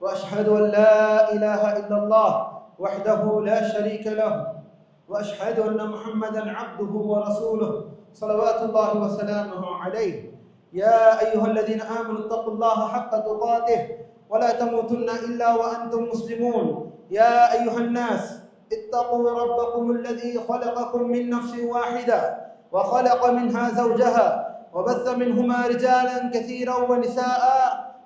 وأشهد أن لا إله إلا الله وحده لا شريك له وأشهد أن محمدا عبده ورسوله صلوات الله وسلامه عليه. يا أيها الذين آمنوا اتقوا الله حق تقاته ولا تموتن إلا وأنتم مسلمون. يا أيها الناس اتقوا ربكم الذي خلقكم من نفس واحدة وخلق منها زوجها وبث منهما رجالا كثيرا ونساء.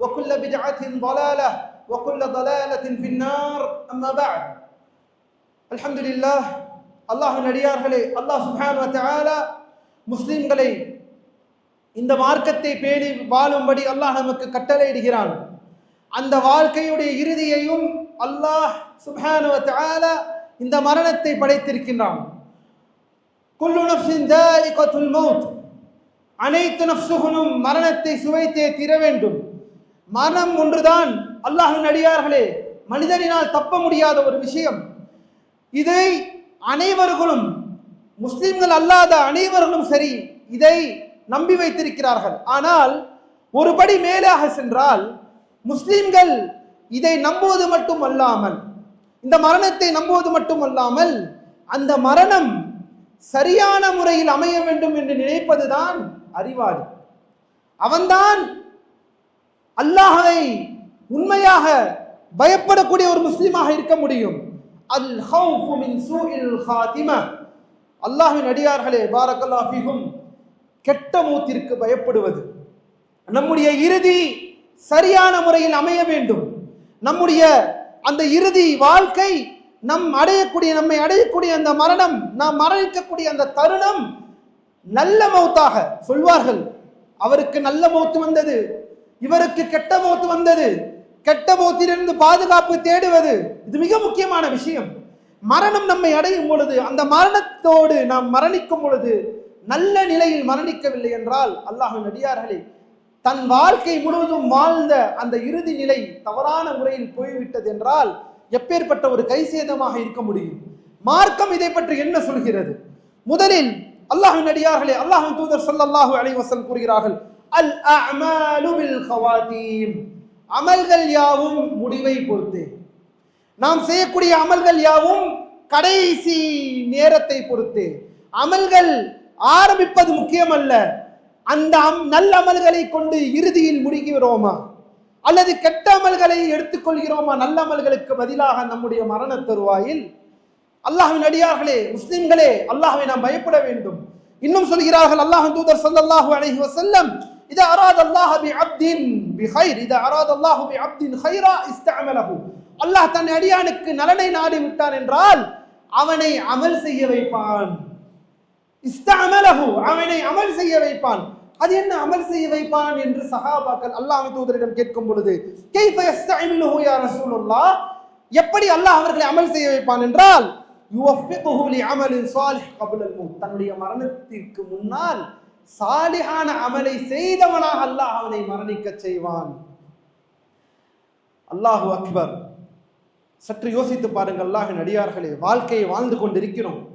وكل بدعة ضلالة وكل ضلالة في النار أما بعد الحمد لله அல்லாஹ் நடிகார்களே அல்லாஹ் சுஹான் வத்தாலா முஸ்லிம்களை இந்த மார்க்கத்தை பேணி வாழும்படி அல்லாஹ் நமக்கு கட்டளையிடுகிறான் அந்த வாழ்க்கையுடைய இறுதியையும் அல்லாஹ் சுஹான் வத்தாலா இந்த மரணத்தை படைத்திருக்கின்றான் குல்லு நப்சின் தாயிகத்துல் மௌத் அனைத்து நப்சுகளும் மரணத்தை சுவைத்தே தீர வேண்டும் மரணம் ஒன்றுதான். அல்லாஹின் அடியார்களே மனிதனினால் தப்ப முடியாத ஒரு விஷயம். இதை அனைவர்களும் முஸ்லிம்கள் அல்லாத அனைவர்களும் சரி இதை நம்பி வைத்திருக்கிறார்கள். ஆனால் ஒருபடி மேலாக சென்றால் முஸ்லிம்கள் இதை நம்புவது மட்டும் அல்லாமல் இந்த மரணத்தை நம்புவது மட்டும் அல்லாமல் அந்த மரணம் சரியான முறையில் அமைய வேண்டும் என்று நினைப்பதுதான் அறிவாளி. அவன்தான் அல்லாஹை உண்மையாக பயப்படக்கூடிய ஒரு முஸ்லீமாக இருக்க முடியும். அல் ஹவுஃபு மின் சூஇல் ஹாதிம. அல்லாஹ்வின் அடியார்களே பாரக்கல்லாஹ் ஃபீஹும் கெட்ட மூத்திற்கு பயப்படுவது. நம்முடைய இறுதி சரியான முறையில் அமைய வேண்டும். நம்முடைய அந்த இறுதி வாழ்க்கை நம் அடையக்கூடிய நம்மை அடையக்கூடிய அந்த மரணம் நாம் மரணிக்கக்கூடிய அந்த தருணம் நல்ல மௌத்தாக சொல்வார்கள். அவருக்கு நல்ல மௌத்து வந்தது. இவருக்கு கெட்ட மௌத்து வந்தது. கெட்ட மௌத்திலிருந்து பாதுகாப்பு தேடுவது. இது மிக முக்கியமான விஷயம். மரணம் நம்மை அடையும் பொழுது அந்த மரணத்தோடு நாம் மரணிக்கும் பொழுது நல்ல நிலையில் மரணிக்கவில்லை என்றால் அல்லாஹின் அடியார்களே தன் வாழ்க்கை முழுவதும் வாழ்ந்த அந்த இறுதி நிலை தவறான முறையில் போய்விட்டது என்றால் எப்பேற்பட்ட ஒரு கைசேதமாக இருக்க முடியும்? மார்க்கம் இதை பற்றி என்ன சொல்கிறது? முதலில் அல்லாஹின் அடியார்களே அல்லாஹின் தூதர் ஸல்லல்லாஹு அலைஹி கூறுகிறார்கள் அல் அஅமாலு பில் ஹவாதீம் அமல்கள் யாவும் முடிவை பொறுத்து. நாம் செய்யக்கூடிய அமல்கள் யாவும் கடைசி நேரத்தை பொறுத்து. அமல்கள் ஆரம்பிப்பது முக்கியமல்ல. அந்த அம்- நல்ல அமல்களை கொண்டு இறுதியில் முடிக்கிறோமா? அல்லது கெட்ட அமல்களை எடுத்துக்கொள்கிறோமா? நல்ல அமல்களுக்கு பதிலாக நம்முடைய மரண தருவாயில்? அல்லாஹின் அடியார்களே முஸ்லிம்களே அல்லாஹை நாம் பயப்பட வேண்டும். இன்னும் சொல்கிறார்கள் அல்லாஹ் தூதர் சல்லாஹூ அலஹி வசல்லம் இது அராத அல்லாஹ் பி அப்தின் பி கைர் இதா அராத அல்லாஹ் பி அப்தின் கைரா இஸ்தஅமலஹு அல்லாஹ் தன் அடியானுக்கு நலனை நாடி விட்டான் என்றால் அவனை அமல் செய்ய வைப்பான். இஸ்தஅமலஹு அவனை அமல் செய்ய வைப்பான். அது என்ன அமல் செய்ய வைப்பான் என்று சஹாபாக்கள் அல்லாஹ் தூதரிடம் கேட்கும் பொழுது கைஃப யஸ்தஅமிலுஹு யா ரசூலுல்லாஹ்? எப்படி அல்லாஹ் அவர்களை அமல் செய்ய வைப்பான் என்றால் யுவஃபிகுஹு லிஅமலின் சாலிஹ் கப்ல அல் தன்னுடைய மரணத்திற்கு முன்னால் சாலிகான அமலை செய்தவனாக அல்லாஹ் அவனை மரணிக்கச் செய்வான். அல்லாஹு அக்பர். சற்று யோசித்து பாருங்கள் அல்லாஹின் அடியார்களே வாழ்க்கையை வாழ்ந்து கொண்டிருக்கிறோம்.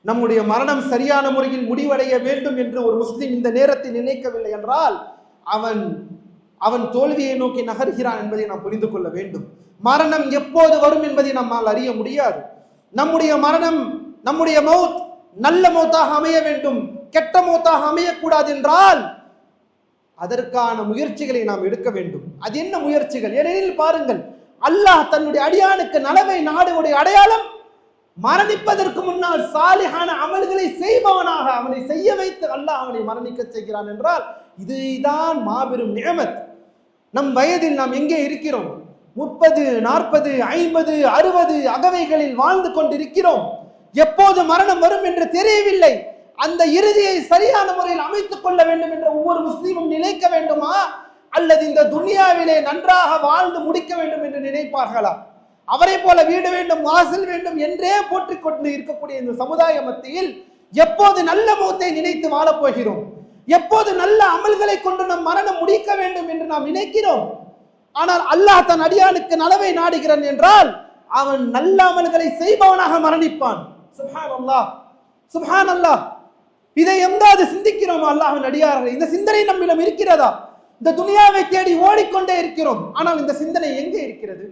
நம்முடைய மரணம் சரியான முறையில் முடிவடைய வேண்டும் என்று ஒரு முஸ்லிம் இந்த நேரத்தில் நினைக்கவில்லை என்றால் அவன் அவன் தோல்வியை நோக்கி நகர்கிறான் என்பதை நாம் புரிந்து கொள்ள வேண்டும். மரணம் எப்போது வரும் என்பதை நம்மால் அறிய முடியாது. நம்முடைய மரணம் நம்முடைய மௌத் நல்ல மௌத்தாக அமைய வேண்டும். கெட்ட மூத்தாக அமையக்கூடாது என்றால் அதற்கான முயற்சிகளை நாம் எடுக்க வேண்டும். அது என்ன முயற்சிகள்? ஏனெனில் பாருங்கள் அல்லாஹ் தன்னுடைய அடியானுக்கு நலவை நாடுடைய அடையாளம் மரணிப்பதற்கு முன்னால் சாலிகான அமல்களை செய்பவனாக அவனை செய்ய வைத்து அல்லாஹ் அவனை மரணிக்க செய்கிறான் என்றால் இதுதான் மாபெரும் நியமத். நம் வயதில் நாம் எங்கே இருக்கிறோம்? முப்பது நாற்பது ஐம்பது அறுபது அகவைகளில் வாழ்ந்து கொண்டிருக்கிறோம். எப்போது மரணம் வரும் என்று தெரியவில்லை. அந்த இறுதியை சரியான முறையில் அமைத்துக் கொள்ள வேண்டும் என்ற ஒவ்வொரு முஸ்லீமும் நினைக்க வேண்டுமா? அல்லது இந்த துனியாவிலே நன்றாக வாழ்ந்து முடிக்க வேண்டும் என்று நினைப்பார்களா? அவரை போல வீடு வேண்டும் வாசல் வேண்டும் என்றே போற்றிக்கொண்டு இருக்கக்கூடிய இந்த சமுதாய மத்தியில் எப்போது நல்ல முகத்தை நினைத்து வாழப்போகிறோம் எப்போது நல்ல அமல்களை கொண்டு நம் மரணம் முடிக்க வேண்டும் என்று நாம் நினைக்கிறோம்? ஆனால் அல்லாஹ் தன் அடியானுக்கு நலவை நாடுகிறான் என்றால் அவன் நல்ல அமல்களை செய்பவனாக மரணிப்பான். சுஹான் அல்லாஹ் சுஹான் அல்லாஹ் இதை எங்காவது சிந்திக்கிறோம்? அல்லாஹின் அடியார்கள் இந்த சிந்தனை நம்மிடம் இருக்கிறதா? இந்த துனியாவை தேடி ஓடிக்கொண்டே இருக்கிறோம். ஆனால் இந்த சிந்தனை எங்கே இருக்கிறது?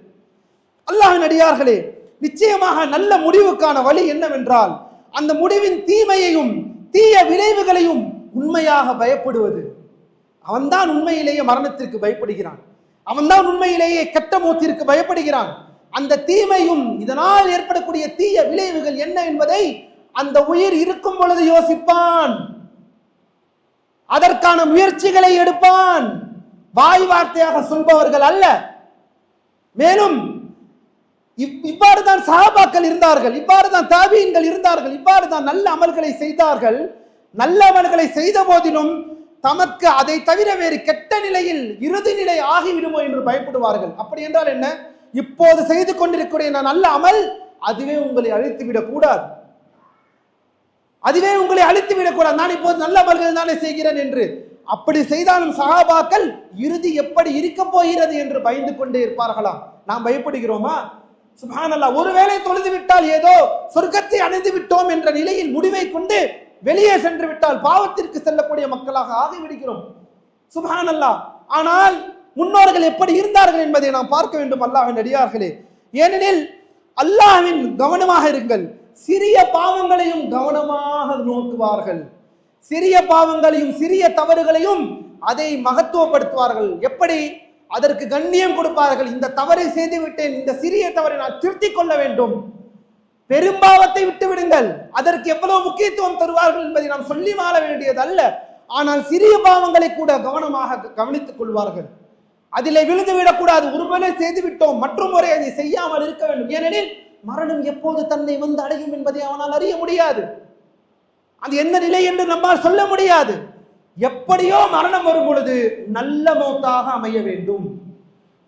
அல்லாஹின் அடியார்களே நிச்சயமாக நல்ல முடிவுக்கான வழி என்னவென்றால் அந்த முடிவின் தீமையையும் தீய விளைவுகளையும் உண்மையாக பயப்படுவது. அவன்தான் உண்மையிலேயே மரணத்திற்கு பயப்படுகிறான். அவன்தான் உண்மையிலேயே கெட்ட மூத்திற்கு பயப்படுகிறான். அந்த தீமையும் இதனால் ஏற்படக்கூடிய தீய விளைவுகள் என்ன என்பதை அந்த உயிர் இருக்கும் பொழுது யோசிப்பான். அதற்கான முயற்சிகளை எடுப்பான். வாய் வார்த்தையாக சொல்பவர்கள் அல்ல. மேலும் இவ்- இவ்வாறு தான் சஹாபாக்கள் இருந்தார்கள். இவ்வாறு தான் தாபீன்கள் இருந்தார்கள். இவ்வாறு தான் நல்ல அமல்களை செய்தார்கள். நல்ல அமல்களை செய்த போதிலும் தமக்கு அதை தவிர வேறு கெட்ட நிலையில் இறுதி நிலை ஆகிவிடுமோ என்று பயப்படுவார்கள். அப்படி என்றால் என்ன? இப்போது செய்து கொண்டிருக்கக்கூடிய நல்ல அமல் அதுவே உங்களை அழைத்து விடக்கூடாது அதுவே உங்களை அழித்து விடக்கூடாது. நான் இப்போது நல்ல அமல்கள் தானே செய்கிறேன் என்று. அப்படி செய்தாலும் சகாபாக்கள் இறுதி எப்படி இருக்க போகிறது என்று பயந்து கொண்டே இருப்பார்களாம் நாம் பயப்படுகிறோமா? சுப்ஹானல்லாஹ் ஒருவேளை தொழுது விட்டால் ஏதோ சொர்க்கத்தை அணிந்து விட்டோம் என்ற நிலையில் முடிவை கொண்டு வெளியே சென்று விட்டால் பாவத்திற்கு செல்லக்கூடிய மக்களாக ஆகிவிடுகிறோம். சுப்ஹானல்லாஹ் ஆனால் முன்னோர்கள் எப்படி இருந்தார்கள் என்பதை நாம் பார்க்க வேண்டும் அல்லாஹின் அடியார்களே. ஏனெனில் அல்லாஹ்வின் கவனமாக இருங்கள். சிறிய பாவங்களையும் கவனமாக நோக்குவார்கள். சிறிய பாவங்களையும் சிறிய தவறுகளையும் அதை மகத்துவப்படுத்துவார்கள். எப்படி? அதற்கு கண்ணியம் கொடுப்பார்கள். இந்த தவறை செய்து விட்டேன் இந்த சிறிய தவறை நான் திருத்திக் கொள்ள வேண்டும். பெரும்பாவத்தை விட்டு விடுங்கள் அதற்கு எவ்வளவு முக்கியத்துவம் தருவார்கள் என்பதை நாம் சொல்லி மாற வேண்டியது அல்ல. ஆனால் சிறிய பாவங்களை கூட கவனமாக கவனித்துக் கொள்வார்கள். அதிலே விழுந்து விடக்கூடாது ஒருவேளை செய்து விட்டோம் மற்றும் முறை அதை செய்யாமல் இருக்க வேண்டும். ஏனெனில் மரணம் எப்போது தன்னை வந்து அடையும் என்பதை அவனால் அறிய முடியாது. அது என்ன நிலை என்று நம்மால் சொல்ல முடியாது. எப்படியோ மரணம் வரும் பொழுது நல்ல மௌத்தாக அமைய வேண்டும்.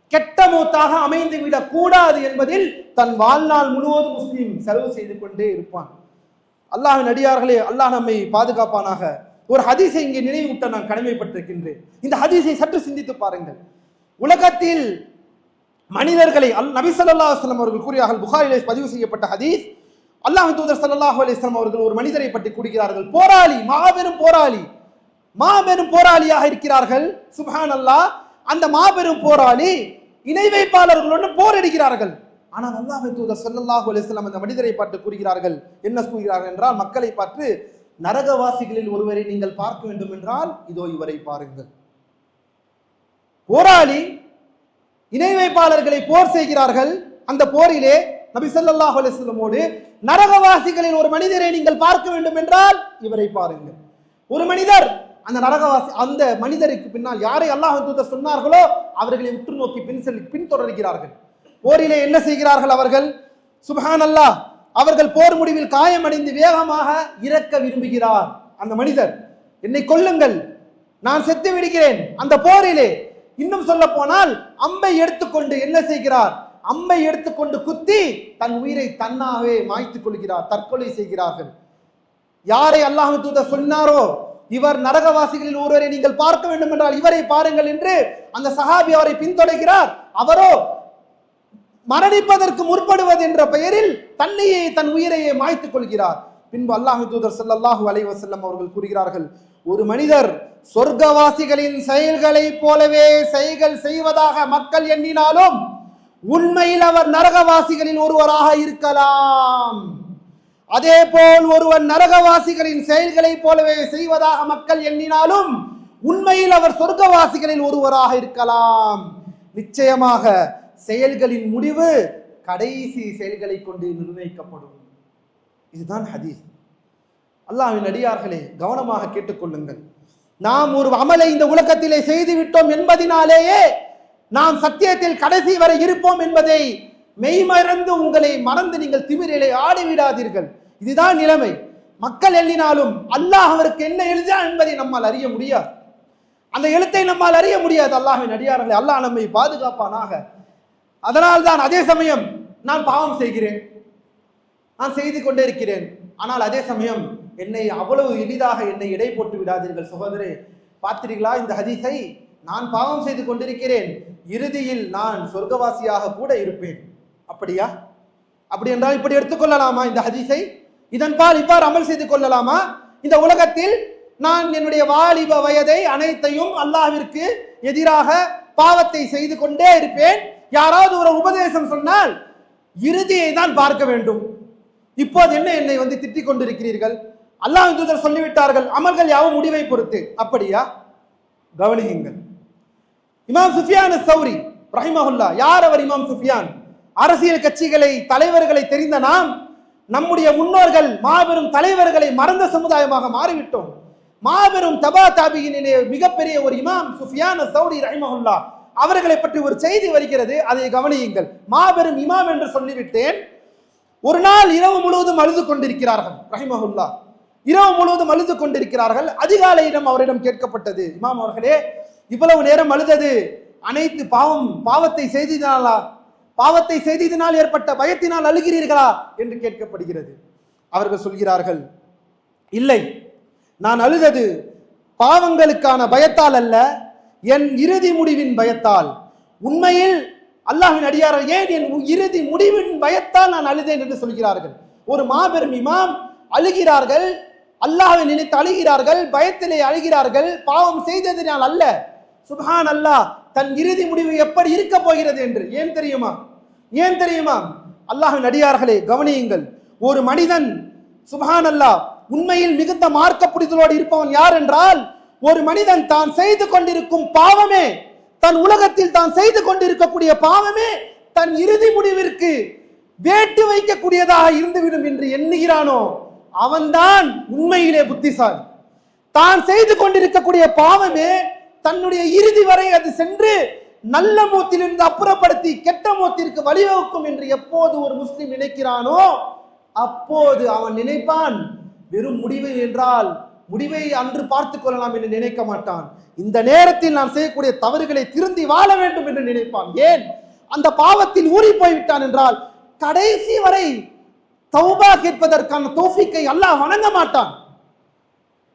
கெட்ட மௌத்தாக அமைந்து விடக் கூடாது என்பதில் தன் வாழ்நாள் முழுவதும் முஸ்லீம் செலவு செய்து கொண்டே இருப்பான். அல்லாஹ் அடியார்களே அல்லாஹ் நம்மை பாதுகாப்பானாக. ஒரு ஹதீஸை இங்கே நினைவூட்ட நான் கடமைப்பட்டிருக்கின்றேன். இந்த ஹதீஸை சற்று சிந்தித்து பாருங்கள். உலகத்தில் மனிதர்களை அல் நபி சல்லா அலைஹி அவர்கள் கூறியார்கள் புகாரிலே பதிவு செய்யப்பட்ட ஹதீஸ். அல்லாஹ் தூதர் சல்லாஹ் அலிஸ்லாம் அவர்கள் ஒரு மனிதரை பற்றி கூறுகிறார்கள். போராளி மாபெரும் போராளி மாபெரும் போராளியாக இருக்கிறார்கள். சுப்ஹான் அல்லாஹ் அந்த மாபெரும் போராளி இணை வைப்பாளர்களுடன் போரடிக்கிறார்கள் ஆனால் அல்லாஹ் தூதர் சல்லாஹ் அலிஸ்லாம் அந்த மனிதரை பார்த்து கூறுகிறார்கள். என்ன கூறுகிறார்கள் என்றால் மக்களை பார்த்து நரகவாசிகளில் ஒருவரை நீங்கள் பார்க்க வேண்டும் என்றால் இதோ இவரை பாருங்கள். போராளி இணை வைப்பாளர்களை போர் செய்கிறார்கள். அந்த போரிலே நபிசல்லாஹ் அலிஸ்லமோடு நரகவாசிகளின் நரகவாசிகளில் ஒரு மனிதரை நீங்கள் பார்க்க வேண்டும் என்றால் இவரை பாருங்கள். ஒரு மனிதர் அந்த நரகவாசி அந்த மனிதருக்கு பின்னால் யாரை அல்லாஹ் தூதர் சொன்னார்களோ அவர்களை உற்று நோக்கி பின் செல் பின்தொடர்கிறார்கள் போரிலே என்ன செய்கிறார்கள் அவர்கள்? சுபஹான் அல்லாஹ் அவர்கள் போர் முடிவில் காயமடைந்து வேகமாக இறக்க விரும்புகிறார். அந்த மனிதர் என்னை கொல்லுங்கள் நான் செத்து விடுகிறேன். அந்த போரிலே இன்னும் சொல்ல போனால் அம்பை எடுத்துக்கொண்டு என்ன செய்கிறார்? அம்பை எடுத்துக்கொண்டு குத்தி தன் உயிரை தன்னாகவே மாய்த்துக் கொள்கிறார் தற்கொலை செய்கிறார்கள். யாரை அல்லாஹ் தூத சொன்னாரோ? இவர் நரகவாசிகளில் ஒருவரை நீங்கள் பார்க்க வேண்டும் என்றால் இவரை பாருங்கள் என்று அந்த சஹாபி அவரை பின்தொடர்கிறார். அவரோ மரணிப்பதற்கு முற்படுவது என்ற பெயரில் தன்னையே தன் உயிரையே மாய்த்துக் கொள்கிறார். பின்பு அல்லாஹு தூதர் சல்லாஹூ அலை வசல்லம் அவர்கள் கூறுகிறார்கள் ஒரு மனிதர் சொர்க்கவாசிகளின் செயல்களைப் போலவே செயல்கள் செய்வதாக மக்கள் எண்ணினாலும் உண்மையில் அவர் நரகவாசிகளில் ஒருவராக இருக்கலாம். அதே போல் ஒருவர் நரகவாசிகளின் செயல்களைப் போலவே செய்வதாக மக்கள் எண்ணினாலும் உண்மையில் அவர் சொர்க்கவாசிகளில் ஒருவராக இருக்கலாம். நிச்சயமாக செயல்களின் முடிவு கடைசி செயல்களை கொண்டு நிர்ணயிக்கப்படும். இதுதான் ஹதீஸ். அல்லாவின் அடியார்களே கவனமாக கேட்டுக்கொள்ளுங்கள். நாம் ஒரு அமலை இந்த உலகத்திலே செய்து விட்டோம் என்பதினாலேயே நாம் சத்தியத்தில் கடைசி வரை இருப்போம் என்பதை மெய்மறந்து உங்களை மறந்து நீங்கள் திமிரிலே ஆடிவிடாதீர்கள். இதுதான் நிலைமை. மக்கள் எண்ணினாலும் அல்லாஹ் அவருக்கு என்ன எழுதினான் என்பதை நம்மால் அறிய முடியாது. அந்த எழுத்தை நம்மால் அறிய முடியாது அல்லாஹின் அடியார்களை. அல்லாஹ் நம்மை பாதுகாப்பானாக. அதனால்தான் அதே சமயம் நான் பாவம் செய்கிறேன். நான் செய்து கொண்டே இருக்கிறேன். ஆனால் அதே சமயம் என்னை அவ்வளவு எளிதாக என்னை இடை போட்டு விடாதீர்கள். சகோதரே பார்த்தீர்களா இந்த ஹதீஸை? நான் பாவம் செய்து கொண்டிருக்கிறேன். இறுதியில் நான் சொர்க்கவாசியாக கூட இருப்பேன். அப்படியா? அப்படி என்றால் இப்படி எடுத்துக்கொள்ளலாமா இந்த ஹதீஸை? இதன்பால் இவ்வாறு அமல் செய்து கொள்ளலாமா? இந்த உலகத்தில் நான் என்னுடைய வாலிப வயதை அனைத்தையும் அல்லாவிற்கு எதிராக பாவத்தை செய்து கொண்டே இருப்பேன். யாராவது ஒரு உபதேசம் சொன்னால் இறுதியை தான் பார்க்க வேண்டும். இப்போது என்ன என்னை வந்து திட்டிக் கொண்டிருக்கிறீர்கள்? அல்லாஹ் தூதர் சொல்லிவிட்டார்கள் அமல்கள் யாவும் முடிவை பொறுத்து. அப்படியா? கவனியுங்கள். இமாம் சுஃபியான் சௌரி ரஹிமஹுல்லா யார் அவர் இமாம் சுஃபியான்? அரசியல் கட்சிகளை தலைவர்களை தெரிந்த நாம் நம்முடைய முன்னோர்கள் மாபெரும் தலைவர்களை மறந்த சமுதாயமாக மாறிவிட்டோம். மாபெரும் தபா தாபியினிலே மிகப்பெரிய ஒரு இமாம் சுஃபியான் சௌரி ரஹிமஹுல்லா அவர்களை பற்றி ஒரு செய்தி வருகிறது. அதை கவனியுங்கள். மாபெரும் இமாம் என்று சொல்லிவிட்டேன். ஒரு நாள் இரவு முழுவதும் அழுது கொண்டிருக்கிறார்கள் ரஹிமஹுல்லா. இரவு முழுவதும் அழுது கொண்டிருக்கிறார்கள். அதிகாலையிடம் அவரிடம் கேட்கப்பட்டது இமாம் அவர்களே இவ்வளவு நேரம் அழுதது அனைத்து பாவம் பாவத்தை செய்ததினாலா பாவத்தை செய்ததினால் ஏற்பட்ட பயத்தினால் அழுகிறீர்களா என்று கேட்கப்படுகிறது. அவர்கள் சொல்கிறார்கள் இல்லை நான் அழுதது பாவங்களுக்கான பயத்தால் அல்ல என் இறுதி முடிவின் பயத்தால். உண்மையில் அல்லாஹின் அடியாரர் ஏன் என் இறுதி முடிவின் பயத்தால் நான் அழுதேன்? என்று சொல்கிறார்கள். ஒரு மாபெரும் இமாம் அழுகிறார்கள் அல்லாஹை நினைத்து அழுகிறார்கள் பயத்திலே அழுகிறார்கள் பாவம் செய்ததினால் அல்ல. சுபான் அல்லாஹ் தன் இறுதி முடிவு எப்படி இருக்க போகிறது என்று. ஏன் தெரியுமா? ஏன் தெரியுமா? அல்லாஹின் அடியார்களே கவனியுங்கள். ஒரு மனிதன் சுபான் அல்லாஹ் உண்மையில் மிகுந்த மார்க்க புரிதலோடு இருப்பவன் யார் என்றால் ஒரு மனிதன் தான் செய்து கொண்டிருக்கும் பாவமே. தன் உலகத்தில் தான் செய்து கொண்டிருக்கக்கூடிய பாவமே தன் இறுதி முடிவிற்கு வேட்டு வைக்கக்கூடியதாக இருந்துவிடும் என்று எண்ணுகிறானோ அவன்தான் உண்மையிலே புத்திசாலி. தான் செய்து கொண்டிருக்கக்கூடிய பாவமே தன்னுடைய இறுதி வரை அது சென்று நல்ல மூத்திலிருந்து அப்புறப்படுத்தி கெட்ட மூத்திற்கு வழிவகுக்கும் என்று எப்போது ஒரு முஸ்லிம் நினைக்கிறானோ அப்போது அவன் நினைப்பான் வெறும் முடிவு என்றால் முடிவை அன்று பார்த்துக் கொள்ளலாம் என்று நினைக்க மாட்டான். இந்த நேரத்தில் நான் செய்யக்கூடிய தவறுகளை திருந்தி வாழ வேண்டும் என்று நினைப்பான். ஏன்? அந்த பாவத்தில் ஊறி போய்விட்டான் என்றால் கடைசி வரை தௌபா கேட்பதற்கான தோஃபிக்கை அல்லாஹ் வணங்க மாட்டான்.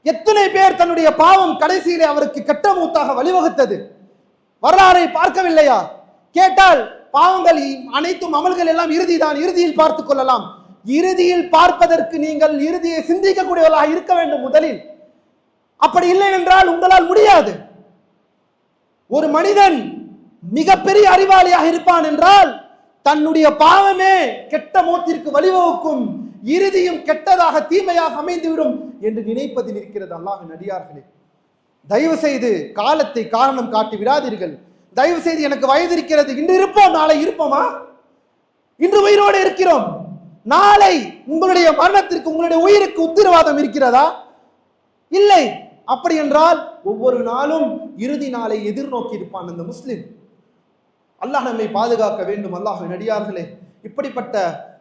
எத்தனை பேர் தன்னுடைய பாவம் கடைசியிலே அவருக்கு கெட்ட மூத்தாக வழிவகுத்தது? வரலாறை பார்க்கவில்லையா? கேட்டால் பாவங்கள் அனைத்தும் அமல்கள் எல்லாம் இறுதிதான். இறுதியில் பார்த்துக் கொள்ளலாம். இறுதியில் பார்ப்பதற்கு நீங்கள் இறுதியை சிந்திக்கக்கூடியவர்களாக இருக்க வேண்டும் முதலில். அப்படி இல்லை என்றால் உங்களால் முடியாது. ஒரு மனிதன் மிகப்பெரிய அறிவாளியாக இருப்பான் என்றால் தன்னுடைய பாவமே கெட்ட மூத்திற்கு வழிவகுக்கும் இறுதியும் கெட்டதாக தீமையாக அமைந்துவிடும் என்று நினைப்பதில் இருக்கிறது அல்லாஹின் அடியார்களே. தயவு செய்து காலத்தை காரணம் காட்டி விடாதீர்கள். தயவு செய்து எனக்கு வயது இருக்கிறது. இன்று இருப்போம் நாளை இருப்போமா? இன்று உயிரோடு இருக்கிறோம். நாளை உங்களுடைய மரணத்திற்கு உங்களுடைய உயிருக்கு உத்தரவாதம் இருக்கிறதா இல்லை அப்படி என்றால் ஒவ்வொரு நாளும் இறுதி நாளை எதிர்நோக்கி இருப்பான் அந்த முஸ்லிம் அல்லாஹ் நம்மை பாதுகாக்க வேண்டும் அல்லாஹ்வின் அடியார்களே இப்படிப்பட்ட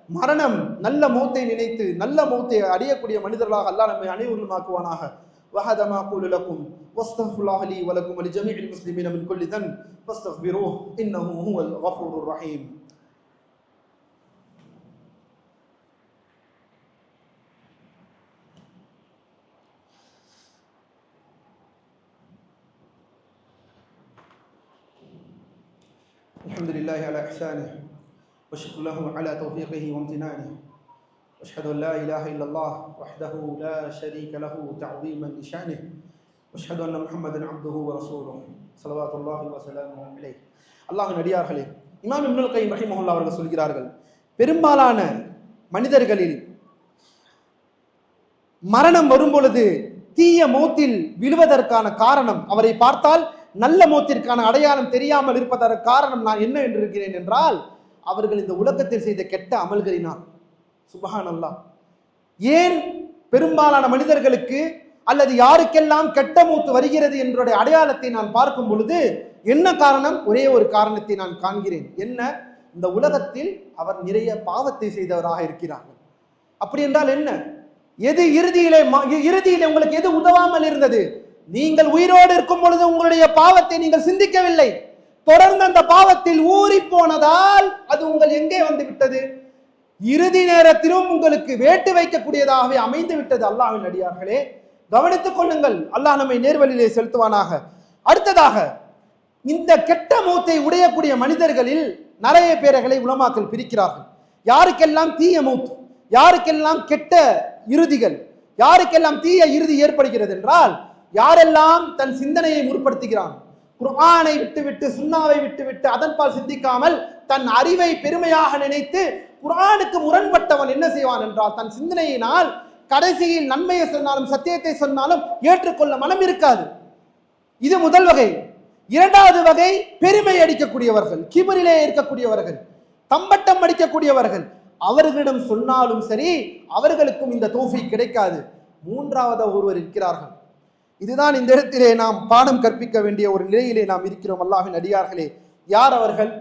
மரணம் நல்ல மௌத்தை நினைத்து நல்ல மௌத்தை அடையக்கூடிய மனிதர்களாக அல்லாஹ் நம்மை அனைவரும் ஆக்குவானாக وهذا ما أقول لكم واستغفر الله لي ولكم ولجميع المسلمين من كل ذنب فاستغفروه إنه هو الغفور الرحيم الحمد لله على إحسانه وشكر له على توفيقه وامتنانه واشهد ان لا اله الا الله وحده لا شريك له تعظيما لشانه واشهد ان محمدا عبده ورسوله صلوات الله وسلامه عليه அல்லாஹ்வின் அடியார்களே இமாம் இப்னுல் கைம் ரஹிமஹுல்லா அவர்கள் சொல்கிறார்கள் பெரும்பாலான மனிதர்களில் மரணம் வரும்பொழுது தீய மௌத்தில் விழுவதற்கான காரணம் அவரை பார்த்தால் நல்ல மௌத்திற்கான அடையாளம் தெரியாமல் இருப்பதற்கு காரணம் நான் என்ன என்று இருக்கிறேன் என்றால் அவர்கள் இந்த உலகத்தில் செய்த கெட்ட அமல்களினால். சுபஹான் அல்லா ஏன் பெரும்பாலான மனிதர்களுக்கு அல்லது யாருக்கெல்லாம் கெட்ட மூத்து வருகிறது என்ற அடையாளத்தை நான் பார்க்கும் பொழுது என்ன காரணம்? ஒரே ஒரு காரணத்தை நான் காண்கிறேன். என்ன? இந்த உலகத்தில் அவர் நிறைய பாவத்தை செய்தவராக இருக்கிறார்கள். அப்படி என்றால் என்ன? எது இறுதியிலே இறுதியிலே உங்களுக்கு எது உதவாமல் இருந்தது? நீங்கள் உயிரோடு இருக்கும் பொழுது உங்களுடைய பாவத்தை நீங்கள் சிந்திக்கவில்லை. தொடர்ந்து அந்த பாவத்தில் ஊறி போனதால் அது உங்கள் எங்கே வந்து விட்டது? இறுதி நேரத்திலும் உங்களுக்கு வேட்டு வைக்கக்கூடியதாகவே அமைந்து விட்டது அல்லாவின் அடியார்களே. கவனித்துக் கொள்ளுங்கள் அல்லாஹ் நம்மை நேர்வழியிலே செலுத்துவானாக. அடுத்ததாக இந்த கெட்ட மூத்தை உடையக்கூடிய மனிதர்களில் நிறைய பேர்களை உலமாக்கள் பிரிக்கிறார்கள். யாருக்கெல்லாம் தீய மூத் யாருக்கெல்லாம் கெட்ட இறுதிகள் யாருக்கெல்லாம் தீய இறுதி ஏற்படுகிறது என்றால் யாரெல்லாம் தன் சிந்தனையை முற்படுத்துகிறான்? குர்ஆனை விட்டுவிட்டு சுன்னாவை விட்டுவிட்டு அதன்பால் சிந்திக்காமல் தன் அறிவை பெருமையாக நினைத்து குர்ஆனுக்கு முரண்பட்டவன் என்ன செய்வான் என்றால் தன் சிந்தனையினால் கடைசியில் நன்மையை சொன்னாலும் சத்தியத்தை சொன்னாலும் ஏற்றுக்கொள்ள மனம் இருக்காது. இது முதல் வகை. இரண்டாவது வகை பெருமை அடிக்கக்கூடியவர்கள் கிபரிலே இருக்கக்கூடியவர்கள் தம்பட்டம் அடிக்கக்கூடியவர்கள். அவர்களிடம் சொன்னாலும் சரி அவர்களுக்கும் இந்த தோஃபி கிடைக்காது. மூன்றாவது ஒருவர் இருக்கிறார்கள். இதுதான் இந்த இடத்திலே நாம் பாடம் கற்பிக்க வேண்டிய ஒரு நிலையிலே நாம் இருக்கிறோம் அல்லாஹ்வின் அடியார்களே யார் அவர்கள்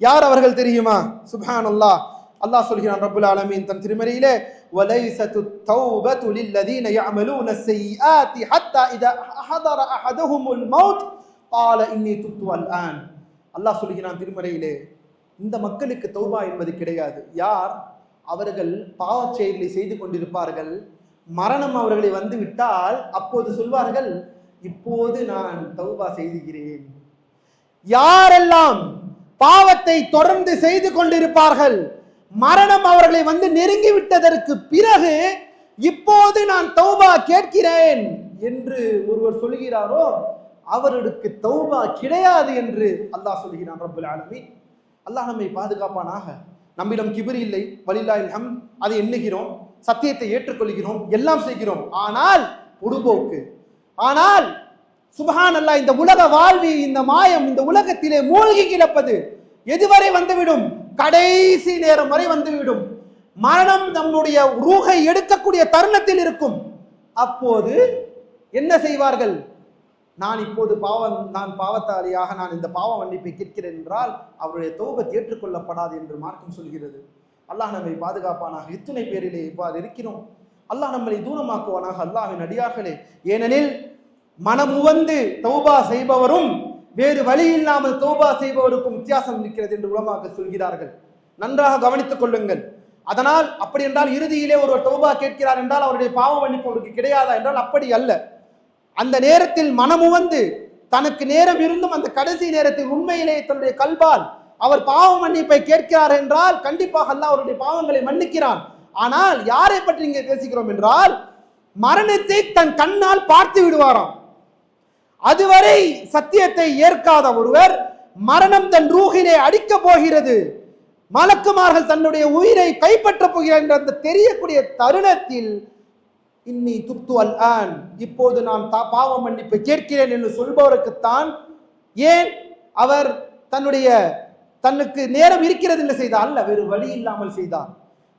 யார் அவர்கள் தெரியுமா சுப்ஹான் அல்லாஹ் அல்லாஹ் சொல்கிறான் ரப்புல் ஆலமீன் தன் திருமறையிலே وَلَيْسَتُ التَّوْبَةُ لِلَّذِينَ يَعْمَلُونَ السَّيِّئَاتِ حَتَّى إِذَا حَضَرَ أَحَدَهُمُ الْمَوْتُ قَالَ إِنِّي تُبْتُ الْآنَ அல்லாஹ் சொல்கிறான் திருமறையிலே இந்த மக்களுக்கு தௌபா என்பது கிடையாது யார் அவர்கள் பாவச் செயல்களை செய்து கொண்டிருப்பார்கள் மரணம் அவர்களை வந்து விட்டால் அப்போது சொல்வார்கள் இப்போது நான் தௌபா செய்துகிறேன். யாரெல்லாம் பாவத்தை தொடர்ந்து செய்து கொண்டிருப்பார்கள் மரணம் அவர்களை வந்து நெருங்கி விட்டதற்கு பிறகு இப்போது நான் தௌபா கேட்கிறேன் என்று ஒருவர் சொல்கிறாரோ அவருக்கு தௌபா கிடையாது என்று அல்லாஹ் சொல்கிறான் ரபுல் ஆலமி அல்லாஹ் நம்மை பாதுகாப்பானாக. நம்மிடம் கிபிரி இல்லை வலில்லா ஹம் அதை எண்ணுகிறோம். சத்தியத்தை ஏற்றுக்கொள்கிறோம் எல்லாம் செய்கிறோம். ஆனால் பொடுபோக்கு ஆனால் சுபஹான் அல்லா இந்த உலக வாழ்வி இந்த மாயம் இந்த உலகத்திலே மூழ்கி கிடப்பது எதுவரை வந்துவிடும்? கடைசி நேரம் வரை வந்துவிடும். மரணம் நம்முடைய ரூகை எடுக்கக்கூடிய தருணத்தில் இருக்கும். அப்போது என்ன செய்வார்கள்? நான் இப்போது பாவம் நான் பாவத்தாளியாக நான் இந்த பாவ மன்னிப்பை கேட்கிறேன் என்றால் அவருடைய தௌபத் ஏற்றுக்கொள்ளப்படாது என்று மார்க்கம் சொல்கிறது. அல்லாஹ் நம்மை பாதுகாப்பானாக. இத்தனை பேரிலே இவ்வாறு இருக்கிறோம். அல்லாஹ் நம்மளை தூரமாக்குவானாக. அல்லாஹின் அடியார்களே ஏனெனில் மனமுவந்து தௌபா செய்பவரும் வேறு வழி இல்லாமல் தௌபா செய்பவருக்கும் வித்தியாசம் இருக்கிறது என்று உலமாக சொல்கிறார்கள். நன்றாக கவனித்துக் கொள்ளுங்கள். அதனால் அப்படி என்றால் இறுதியிலே ஒருவர் தௌபா கேட்கிறார் என்றால் அவருடைய பாவ மன்னிப்பு அவருக்கு கிடையாதா என்றால் அப்படி அல்ல. அந்த நேரத்தில் மனமுவந்து தனக்கு நேரம் இருந்தும் அந்த கடைசி நேரத்தில் உண்மையிலே தன்னுடைய கல்பால் அவர் பாவ மன்னிப்பை கேட்கிறார் என்றால் கண்டிப்பாக அல்லாஹ் அவருடைய பாவங்களை மன்னிக்கிறான். ஆனால் யாரை பற்றி இங்கே பேசுகிறோம் என்றால் மரணத்தை தன் கண்ணால் பார்த்து விடுவாராம். அதுவரை சத்தியத்தை ஏற்காத ஒருவர் மரணம் தன் ரூகிலே அடிக்க போகிறது. மலக்குமார்கள் தன்னுடைய உயிரை கைப்பற்றப் போகிறார் என்ற அந்த தெரியக்கூடிய தருணத்தில் இன்னி துப்து அல் ஆன் இப்போது நான் தா- பாவ மன்னிப்பை கேட்கிறேன் என்று சொல்பவருக்குத்தான் ஏன் அவர் தன்னுடைய தன்னுக்கு நேரம் இருக்கிறது என்று செய்தார் அல்ல வேறு வழி இல்லாமல் செய்தார்.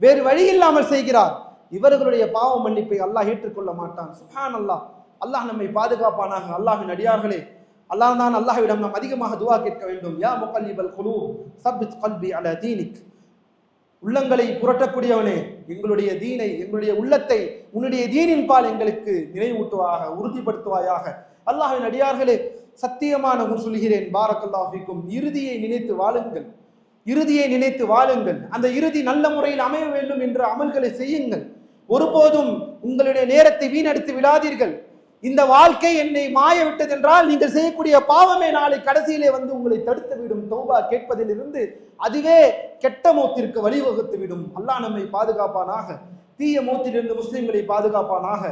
வேறு வழி இல்லாமல் செய்கிறார். இவர்களுடைய பாவ மன்னிப்பை அல்லாஹ் ஏற்றுக்கொள்ள மாட்டான். சுஹான் அல்லாஹ் அல்லாஹ் நம்மை பாதுகாப்பானாக அல்லாஹின் அடியார்களே. அல்லாஹ் தான் அல்லாஹ்விடம் நாம் அதிகமாக துவா கேட்க வேண்டும். யா முகல்லிபல் குலூ சபித் கல்வி அல தீனிக். உள்ளங்களை புரட்டக்கூடியவனே எங்களுடைய தீனை எங்களுடைய உள்ளத்தை உன்னுடைய தீனின் பால் எங்களுக்கு நினைவூட்டுவாயாக உறுதிப்படுத்துவாயாக. அல்லாஹின் அடியார்களே சத்தியமான ஒன்று சொல்கிறேன் பாரக்கல்லாஹிக்கும் இறுதியை நினைத்து வாழுங்கள். இறுதியை நினைத்து வாழுங்கள். அந்த இறுதி நல்ல முறையில் அமைய வேண்டும் என்ற அமல்களை செய்யுங்கள். ஒருபோதும் உங்களுடைய நேரத்தை வீணடித்து விடாதீர்கள் இந்த வாழ்க்கை என்னை மாய விட்டதென்றால் நீங்கள் செய்யக்கூடிய பாவமே நாளை கடைசியிலே வந்து உங்களை தடுத்து விடும் தௌபா கேட்பதிலிருந்து அதுவே கெட்ட மூத்திற்கு வழிவகுத்து விடும் அல்லாஹ் நம்மை பாதுகாப்பானாக. தீய மூத்திலிருந்து முஸ்லிம்களை பாதுகாப்பானாக.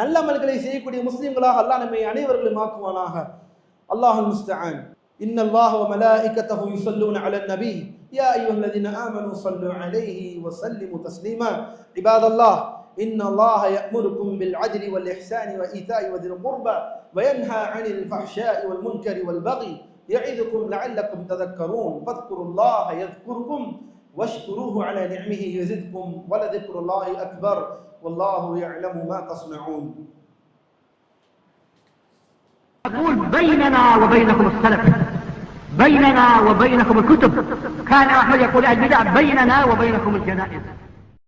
நல்ல அமல்களை செய்யக்கூடிய முஸ்லிம்களாக அல்லாஹ் நம்மை அனைவர்களும் ஆக்குவானாக. الله المستعان. إن الله وملائكته يصلون على النبي. يا أيها الذين آمنوا صلوا عليه وسلموا تسليما. عباد الله إن الله يأمركم بالعدل والإحسان وإيتاء وذي القربى وينهى عن الفحشاء والمنكر والبغي. يعظكم لعلكم تذكرون. فاذكروا الله يذكركم واشكروه على نعمه يزدكم ولذكر الله أكبر. والله يعلم ما تصنعون. يقول بيننا وبينكم السلف بيننا وبينكم الكتب. كان أحمد يقول البدع بيننا وبينكم الجنائز.